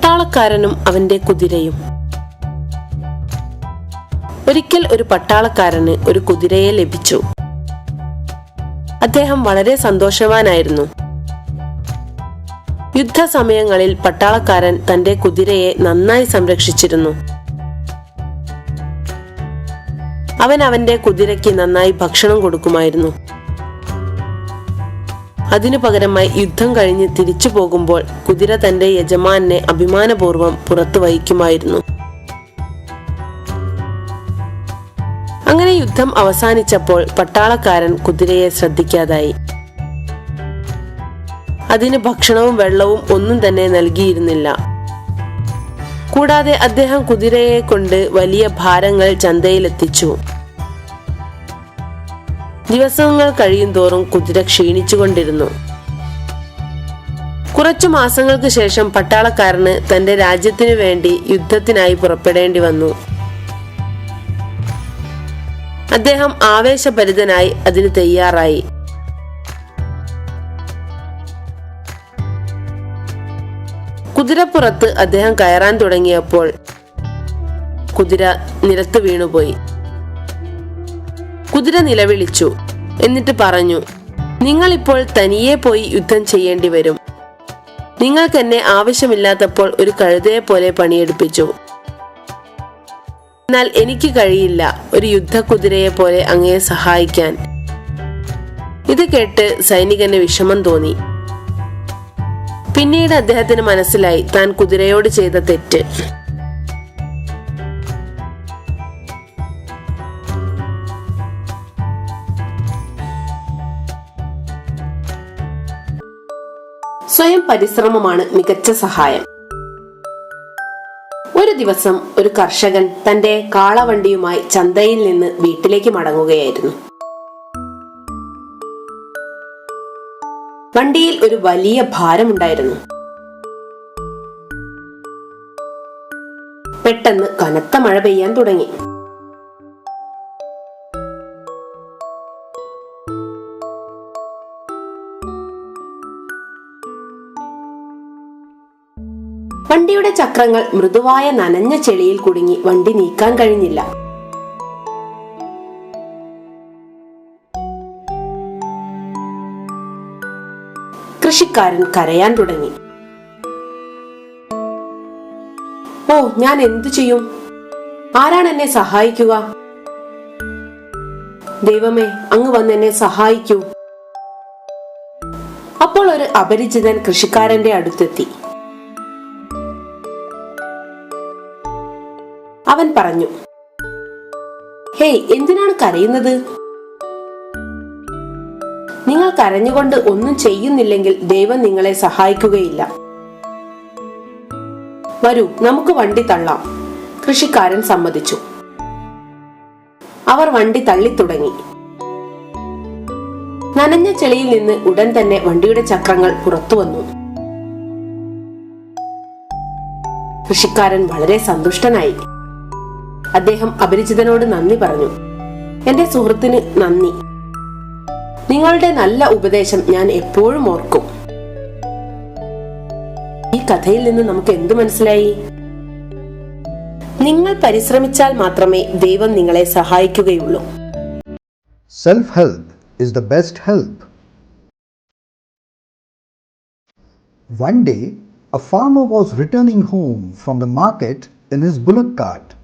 പട്ടാളക്കാരനും അവന്റെ കുതിരയും. ഒരിക്കൽ ഒരു പട്ടാളക്കാരന് ഒരു കുതിരയെ ലഭിച്ചു. അദ്ദേഹം വളരെ സന്തോഷവാനായിരുന്നു. യുദ്ധസമയങ്ങളിൽ പട്ടാളക്കാരൻ തന്റെ കുതിരയെ നന്നായി സംരക്ഷിച്ചിരുന്നു. അവൻ അവന്റെ കുതിരയ്ക്ക് നന്നായി ഭക്ഷണം കൊടുക്കുമായിരുന്നു. അതിനു പകരമായി യുദ്ധം കഴിഞ്ഞ് തിരിച്ചു പോകുമ്പോൾ കുതിര തന്റെ യജമാനെ അഭിമാനപൂർവം പുറത്തു വഹിക്കുമായിരുന്നു. അങ്ങനെ യുദ്ധം അവസാനിച്ചപ്പോൾ പട്ടാളക്കാരൻ കുതിരയെ ശ്രദ്ധിക്കാതായി. അതിന് ഭക്ഷണവും വെള്ളവും ഒന്നും തന്നെ നൽകിയിരുന്നില്ല. കൂടാതെ അദ്ദേഹം കുതിരയെ കൊണ്ട് വലിയ ഭാരങ്ങൾ ചന്തയിലെത്തിച്ചു. ദിവസങ്ങൾ കഴിയും തോറും കുതിര ക്ഷീണിച്ചുകൊണ്ടിരുന്നു. കുറച്ചു മാസങ്ങൾക്ക് ശേഷം പട്ടാളക്കാരന് തന്റെ രാജ്യത്തിനു വേണ്ടി യുദ്ധത്തിനായി പുറപ്പെടേണ്ടി വന്നു. അദ്ദേഹം ആവേശഭരിതനായി അതിന് തയ്യാറായി. കുതിരപ്പുറത്ത് അദ്ദേഹം കയറാൻ തുടങ്ങിയപ്പോൾ കുതിര നിലത്ത് വീണുപോയി. കുതിര നിലവിളിച്ചു. എന്നിട്ട് പറഞ്ഞു നിങ്ങൾ ഇപ്പോൾ തനിയെ പോയി യുദ്ധം ചെയ്യേണ്ടി വരും. നിങ്ങൾക്ക് എന്നെ ആവശ്യമില്ലാത്തപ്പോൾ ഒരു കഴുതയെ പോലെ പണിയെടുപ്പിച്ചു. എന്നാൽ എനിക്ക് കഴിയില്ല ഒരു യുദ്ധക്കുതിരയെ പോലെ അങ്ങയെ സഹായിക്കാൻ ഇത് കേട്ട് സൈനികന് വിഷമം തോന്നി. പിന്നീട് അദ്ദേഹത്തിന് മനസ്സിലായി താൻ കുതിരയോട് ചെയ്ത തെറ്റ്. സ്വയം പരിശ്രമമാണ് മികച്ച സഹായം. ഒരു ദിവസം ഒരു കർഷകൻ തന്റെ കാളവണ്ടിയുമായി ചന്തയിൽ നിന്ന് വീട്ടിലേക്ക് മടങ്ങുകയായിരുന്നു. വണ്ടിയിൽ ഒരു വലിയ ഭാരമുണ്ടായിരുന്നു പെട്ടെന്ന് കനത്ത മഴ പെയ്യാൻ തുടങ്ങി. വണ്ടിയുടെ ചക്രങ്ങൾ മൃദുവായ നനഞ്ഞ ചെളിയിൽ കുടുങ്ങി വണ്ടി നീക്കാൻ കഴിഞ്ഞില്ല. കൃഷിക്കാരൻ കരയാൻ തുടങ്ങി. ഓ ഞാൻ എന്തു ചെയ്യും? ആരാണ് എന്നെ സഹായിക്കുക? ദൈവമേ അങ്ങ് വന്ന് എന്നെ സഹായിക്കൂ. അപ്പോൾ ഒരു അപരിചിതൻ കൃഷിക്കാരന്റെ അടുത്തെത്തി. അവൻ പറഞ്ഞു ഹേയ് എന്തിനാണ് കരയുന്നത്? നിങ്ങൾ കരഞ്ഞുകൊണ്ട് ഒന്നും ചെയ്യുന്നില്ലെങ്കിൽ ദൈവം നിങ്ങളെ സഹായിക്കുകയില്ല. വരൂ നമുക്ക് വണ്ടി തള്ളാം. കൃഷിക്കാരൻ സമ്മതിച്ചു. അവർ വണ്ടി തള്ളി തുടങ്ങി നനഞ്ഞ ചെളിയിൽ നിന്ന് ഉടൻ തന്നെ വണ്ടിയുടെ ചക്രങ്ങൾ പുറത്തു വന്നു. കൃഷിക്കാരൻ വളരെ സന്തുഷ്ടനായി. അദ്ദേഹം അപരിചിതനോട് നന്ദി പറഞ്ഞു. എന്റെ സുഹൃത്തിന് നന്ദി. നിങ്ങളുടെ നല്ല ഉപദേശം ഞാൻ എപ്പോഴും ഓർക്കും. ഈ കഥയിൽ നിന്ന് നമുക്ക് എന്തു മനസ്സിലായി? നിങ്ങൾ പരിശ്രമിച്ചാൽ മാത്രമേ ദൈവം നിങ്ങളെ സഹായിക്കുകയുള്ളൂ. Self help is the best help one day a farmer was returning home from the market in his bullock cart.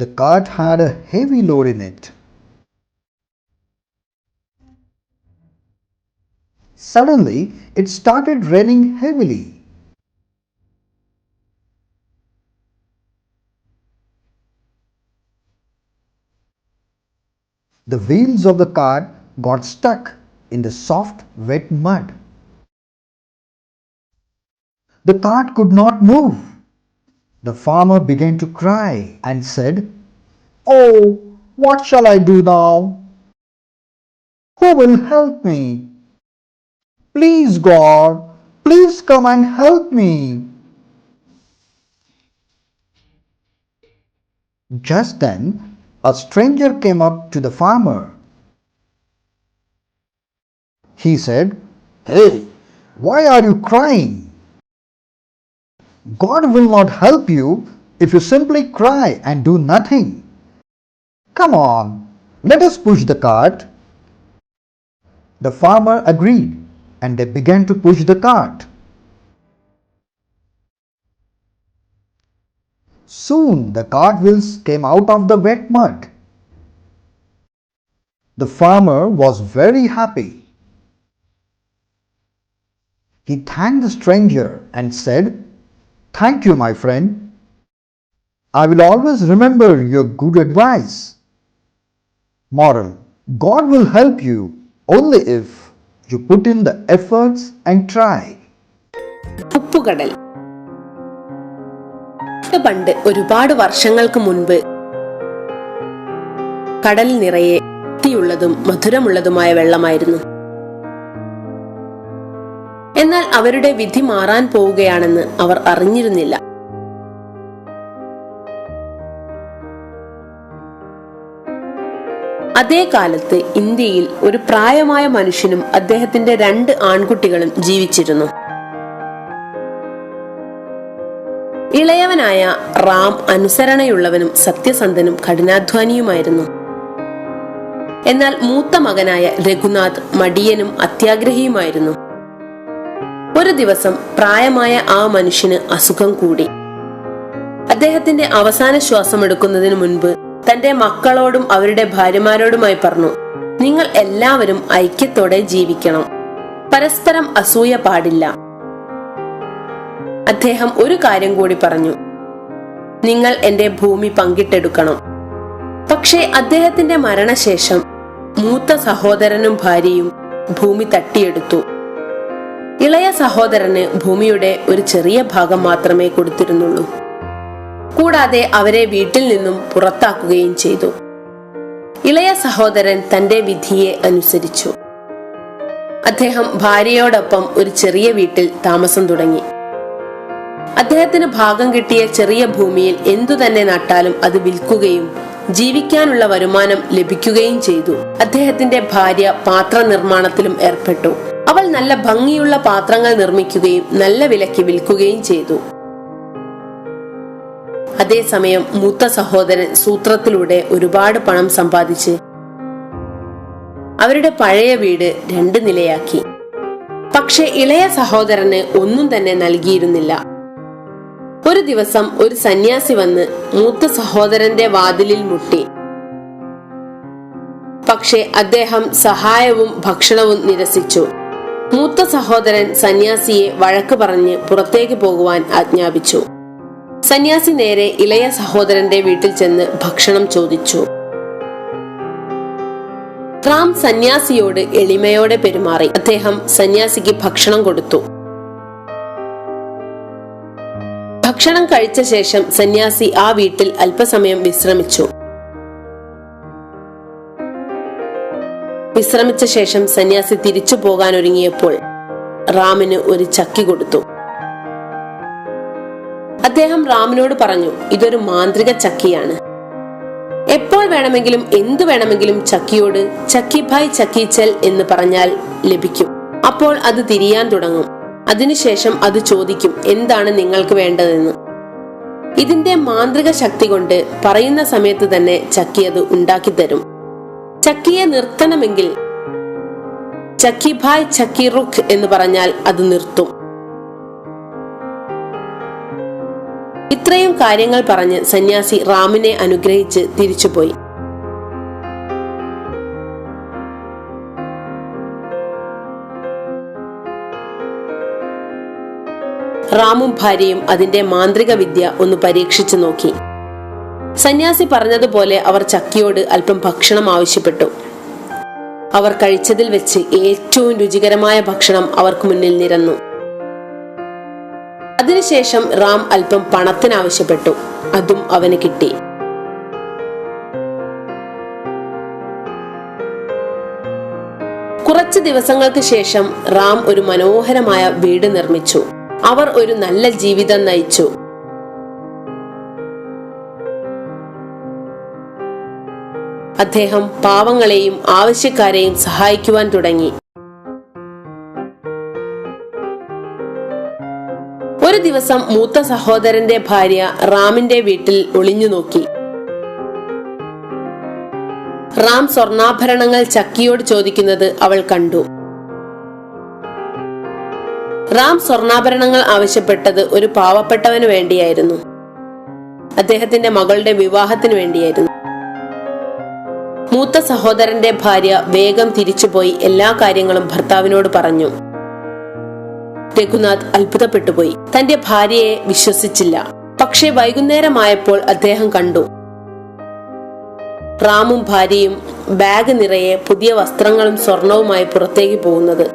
The cart had a heavy load in it. Suddenly, it started raining heavily. The wheels of the cart got stuck in the soft, wet mud. The cart could not move. The farmer began to cry and said, Oh, what shall I do now? Who will help me? Please, God, please come and help me. Just then, a stranger came up to the farmer. He said, Hey, why are you crying? God will not help you if you simply cry and do nothing. Come on, let us push the cart. The farmer agreed and they began to push the cart. Soon the cart wheels came out of the wet mud. The farmer was very happy. He thanked the stranger and said, Thank you, my friend. I will always remember your good advice. Moral God will help you only if you put in the efforts and try. ഉപ്പുകടൽ പണ്ട് ഒരുപാട് വർഷങ്ങൾക്ക് മുൻപ് കടൽ നിറയെ വൃത്തിയുള്ളതും മധുരമുള്ളതുമായ വെള്ളമായിരുന്നു എന്നാൽ അവരുടെ വിധി മാറാൻ പോവുകയാണെന്ന് അവർ അറിഞ്ഞിരുന്നില്ല. അതേ കാലത്ത് ഇന്ത്യയിൽ ഒരു പ്രായമായ മനുഷ്യനും അദ്ദേഹത്തിന്റെ രണ്ട് ആൺകുട്ടികളും ജീവിച്ചിരുന്നു. ഇളയവനായ റാം അനുസരണയുള്ളവനും സത്യസന്ധനും കഠിനാധ്വാനിയുമായിരുന്നു. എന്നാൽ മൂത്ത മകനായ രഘുനാഥ് മടിയനും അത്യാഗ്രഹിയുമായിരുന്നു. ഒരു ദിവസം പ്രായമായ ആ മനുഷ്യന് അസുഖം കൂടി. അദ്ദേഹത്തിന്റെ അവസാന ശ്വാസം എടുക്കുന്നതിന് മുൻപ് തന്റെ മക്കളോടും അവരുടെ ഭാര്യമാരോടുമായി പറഞ്ഞു നിങ്ങൾ എല്ലാവരും ഐക്യത്തോടെ ജീവിക്കണം. പരസ്പരം അസൂയ പാടില്ല അദ്ദേഹം ഒരു കാര്യം കൂടി പറഞ്ഞു നിങ്ങൾ എന്റെ ഭൂമി പങ്കിട്ടെടുക്കണം. പക്ഷേ അദ്ദേഹത്തിന്റെ മരണശേഷം മൂത്ത സഹോദരനും ഭാര്യയും ഭൂമി തട്ടിയെടുത്തു. ഇളയ സഹോദരന് ഭൂമിയുടെ ഒരു ചെറിയ ഭാഗം മാത്രമേ കൊടുത്തിരുന്നുള്ളൂ. കൂടാതെ അവരെ വീട്ടിൽ നിന്നും പുറത്താക്കുകയും ചെയ്തു. ഇളയ സഹോദരൻ തന്റെ വിധിയെ അനുസരിച്ചു. അദ്ദേഹം ഭാര്യയോടൊപ്പം ഒരു ചെറിയ വീട്ടിൽ താമസം തുടങ്ങി. അദ്ദേഹത്തിന് ഭാഗം കിട്ടിയ ചെറിയ ഭൂമിയിൽ എന്തു തന്നെ നട്ടാലും അത് വിൽക്കുകയും ജീവിക്കാനുള്ള വരുമാനം ലഭിക്കുകയും ചെയ്തു. അദ്ദേഹത്തിന്റെ ഭാര്യ പാത്ര നിർമ്മാണത്തിലും ഏർപ്പെട്ടു. അവൾ നല്ല ഭംഗിയുള്ള പാത്രങ്ങൾ നിർമ്മിക്കുകയും നല്ല വിലയ്ക്ക് വിൽക്കുകയും ചെയ്തു. അതേസമയം മൂത്ത സഹോദരൻ സൂത്രത്തിലൂടെ ഒരുപാട് പണം സമ്പാദിച്ച് അവരുടെ പഴയ വീട് രണ്ട് നിലയാക്കി. പക്ഷെ ഇളയ സഹോദരന് ഒന്നും തന്നെ നൽകിയിരുന്നില്ല. ഒരു ദിവസം ഒരു സന്യാസി വന്ന് മൂത്ത സഹോദരന്റെ വാതിലിൽ മുട്ടി. പക്ഷെ അദ്ദേഹം സഹായവും ഭക്ഷണവും നിരസിച്ചു. മൂത്ത സഹോദരൻ സന്യാസിയെ വഴക്ക് പറഞ്ഞ് പുറത്തേക്ക് പോകുവാൻ ആജ്ഞാപിച്ചു. സന്യാസി നേരെ ഇളയ സഹോദരന്റെ വീട്ടിൽ ചെന്ന് ഭക്ഷണം ചോദിച്ചു. റാം സന്യാസിയോട് എളിമയോടെ പെരുമാറി. അദ്ദേഹം സന്യാസിക്ക് ഭക്ഷണം കൊടുത്തു. ഭക്ഷണം കഴിച്ച ശേഷം സന്യാസി ആ വീട്ടിൽ അല്പസമയം വിശ്രമിച്ചു. വിശ്രമിച്ച ശേഷം സന്യാസി തിരിച്ചു പോകാൻ ഒരുങ്ങിയപ്പോൾ റാമിന് ഒരു ചക്കി കൊടുത്തു. അദ്ദേഹം റാമിനോട് പറഞ്ഞു ഇതൊരു മാന്ത്രിക ചക്കിയാണ്. എപ്പോൾ വേണമെങ്കിലും എന്തു വേണമെങ്കിലും ചക്കിയോട് ചക്കി ഭായ് ചക്കിച്ചൽ എന്ന് പറഞ്ഞാൽ ലഭിക്കും. അപ്പോൾ അത് തിരിയാൻ തുടങ്ങും. അതിനുശേഷം അത് ചോദിക്കും എന്താണ് നിങ്ങൾക്ക് വേണ്ടതെന്ന്. ഇതിന്റെ മാന്ത്രിക ശക്തി കൊണ്ട് പറയുന്ന സമയത്ത് തന്നെ ചക്കി അത് ഉണ്ടാക്കി തരും ചക്കിയെ നിർത്തണമെങ്കിൽ ചക്കി ഭായ് ചക്കി റുഖ് എന്ന് പറഞ്ഞാൽ അത് നിർത്തും. ഇത്രയും കാര്യങ്ങൾ പറഞ്ഞ് സന്യാസി റാമിനെ അനുഗ്രഹിച്ച് തിരിച്ചുപോയി. റാമും ഭാര്യയും അതിന്റെ മാന്ത്രിക വിദ്യ ഒന്ന് പരീക്ഷിച്ചു നോക്കി. സന്യാസി പറഞ്ഞതുപോലെ അവർ ചക്കിയോട് അല്പം ഭക്ഷണം ആവശ്യപ്പെട്ടു. അവർ കഴിച്ചതിൽ വെച്ച് ഏറ്റവും രുചികരമായ ഭക്ഷണം അവർക്ക് മുന്നിൽ നിരന്നു. അതിനുശേഷം റാം അല്പം പണത്തിനാവശ്യപ്പെട്ടു അതും അവന് കിട്ടി. കുറച്ച് ദിവസങ്ങൾക്ക് ശേഷം റാം ഒരു മനോഹരമായ വീട് നിർമ്മിച്ചു. അവർ ഒരു നല്ല ജീവിതം നയിച്ചു. അദ്ദേഹം പാവങ്ങളെയും ആവശ്യക്കാരെയും സഹായിക്കുവാൻ തുടങ്ങി. ഒരു ദിവസം മൂത്ത സഹോദരന്റെ ഭാര്യ റാമിന്റെ വീട്ടിൽ ഒളിഞ്ഞു നോക്കി. റാം സ്വർണാഭരണങ്ങൾ ചക്കിയോട് ചോദിക്കുന്നത് അവൾ കണ്ടു. റാം സ്വർണാഭരണങ്ങൾ ആവശ്യപ്പെട്ടത് ഒരു പാവപ്പെട്ടവന് വേണ്ടിയായിരുന്നു. അദ്ദേഹത്തിന്റെ മകളുടെ വിവാഹത്തിന് വേണ്ടിയായിരുന്നു. മൂത്ത സഹോദരന്റെ ഭാര്യ വേഗം തിരിച്ചുപോയി എല്ലാ കാര്യങ്ങളും ഭർത്താവിനോട് പറഞ്ഞു. രഘുനാഥ് അത്ഭുതപ്പെട്ടുപോയി. തന്റെ ഭാര്യയെ വിശ്വസിച്ചില്ല. പക്ഷേ വൈകുന്നേരമായപ്പോൾ അദ്ദേഹം കണ്ടു. റാമും ഭാര്യയും ബാഗ് നിറയെ പുതിയ വസ്ത്രങ്ങളും സ്വർണവുമായി പുറത്തേക്ക് പോകുന്നത്.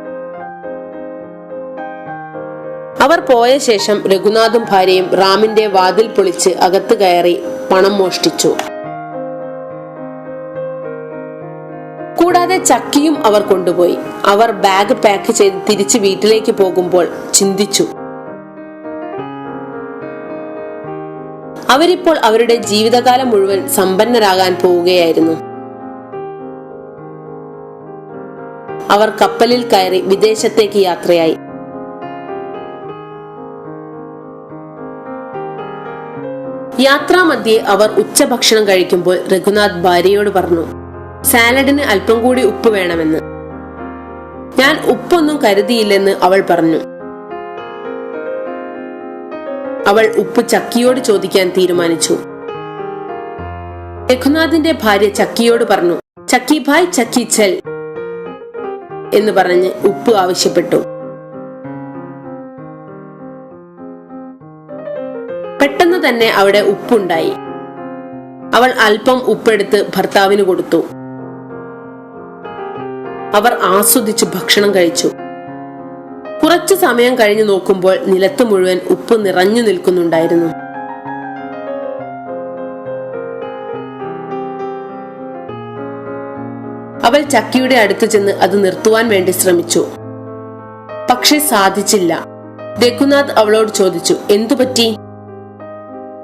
അവർ പോയ ശേഷം രഘുനാഥും ഭാര്യയും റാമിന്റെ വാതിൽ പൊളിച്ച് അകത്ത് കയറി പണം മോഷ്ടിച്ചു. ചക്കിയും അവർ കൊണ്ടുപോയി. അവർ ബാഗ് പാക്ക് ചെയ്ത് തിരിച്ച് വീട്ടിലേക്ക് പോകുമ്പോൾ ചിന്തിച്ചു. അവരിപ്പോൾ അവരുടെ ജീവിതകാലം മുഴുവൻ സമ്പന്നരാകാൻ പോവുകയായിരുന്നു. അവർ കപ്പലിൽ കയറി വിദേശത്തേക്ക് യാത്രയായി. യാത്രാമധ്യേ അവർ ഉച്ചഭക്ഷണം കഴിക്കുമ്പോൾ രഘുനാഥ് ഭാര്യയോട് പറഞ്ഞു സാലഡിന് അല്പം കൂടി ഉപ്പ് വേണമെന്ന്. ഞാൻ ഉപ്പൊന്നും കരുതിയില്ലെന്ന് അവൾ പറഞ്ഞു. അവൾ ഉപ്പ് ചക്കിയോട് ചോദിക്കാൻ തീരുമാനിച്ചു. രഘുനാഥിന്റെ ഭാര്യ ചക്കിയോട് പറഞ്ഞു ചക്കി ഭായ് ചക്കി ചെൽ എന്ന് പറഞ്ഞ് ഉപ്പ് ആവശ്യപ്പെട്ടു. പെട്ടെന്ന് തന്നെ അവിടെ ഉപ്പുണ്ടായി. അവൾ അല്പം ഉപ്പെടുത്ത് ഭർത്താവിന് കൊടുത്തു. അവർ ആസ്വദിച്ച് ഭക്ഷണം കഴിച്ചു. കുറച്ചു സമയം കഴിഞ്ഞു നോക്കുമ്പോൾ നിലത്ത് മുഴുവൻ ഉപ്പ് നിറഞ്ഞു നിൽക്കുന്നുണ്ടായിരുന്നു. അവൾ ചക്കിയുടെ അടുത്ത് ചെന്ന് അത് നിർത്തുവാൻ വേണ്ടി ശ്രമിച്ചു. പക്ഷെ സാധിച്ചില്ല. രഘുനാഥ് അവളോട് ചോദിച്ചു എന്തു പറ്റി?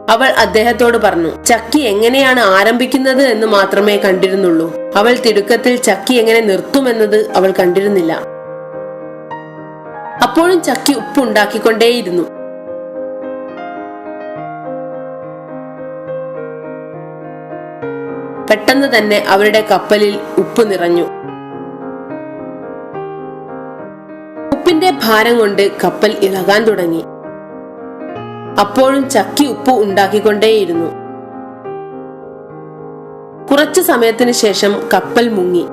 അവൾ അദ്ദേഹത്തോട് പറഞ്ഞു ചക്കി എങ്ങനെയാണ് ആരംഭിക്കുന്നത് എന്ന് മാത്രമേ കണ്ടിരുന്നുള്ളൂ. അവൾ തിടുക്കത്തിൽ ചക്കി എങ്ങനെ നിർത്തുമെന്നത് അവൾ കണ്ടിരുന്നില്ല. അപ്പോഴും ചക്കി ഉപ്പുണ്ടാക്കിക്കൊണ്ടേയിരുന്നു. പെട്ടെന്ന് തന്നെ അവരുടെ കപ്പലിൽ ഉപ്പ് നിറഞ്ഞു. ഉപ്പിന്റെ ഭാരം കൊണ്ട് കപ്പൽ ഇളകാൻ തുടങ്ങി. അപ്പോഴും ചക്കി ഉപ്പ് ഉണ്ടാക്കിക്കൊണ്ടേയിരുന്നു. കുറച്ചു സമയത്തിന് ശേഷം കപ്പൽ മുങ്ങി.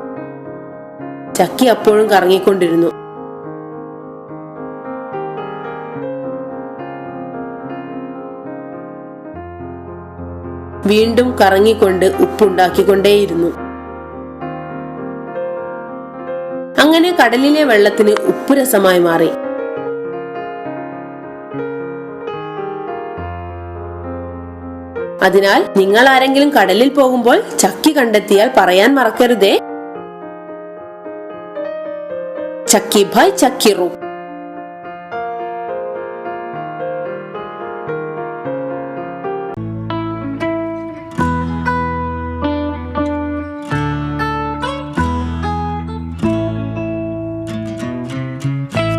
ചക്കി അപ്പോഴും കറങ്ങിക്കൊണ്ടിരുന്നു. വീണ്ടും കറങ്ങിക്കൊണ്ട് ഉപ്പുണ്ടാക്കിക്കൊണ്ടേയിരുന്നു. അങ്ങനെ കടലിലെ വെള്ളത്തിന് ഉപ്പുരസമായി മാറി. അതിനാൽ നിങ്ങൾ ആരെങ്കിലും കടലിൽ പോകുമ്പോൾ ചക്കി കണ്ടെത്തിയാൽ പറയാൻ മറക്കരുതേ. ചക്കി ഭായ് ചക്കി റൂ.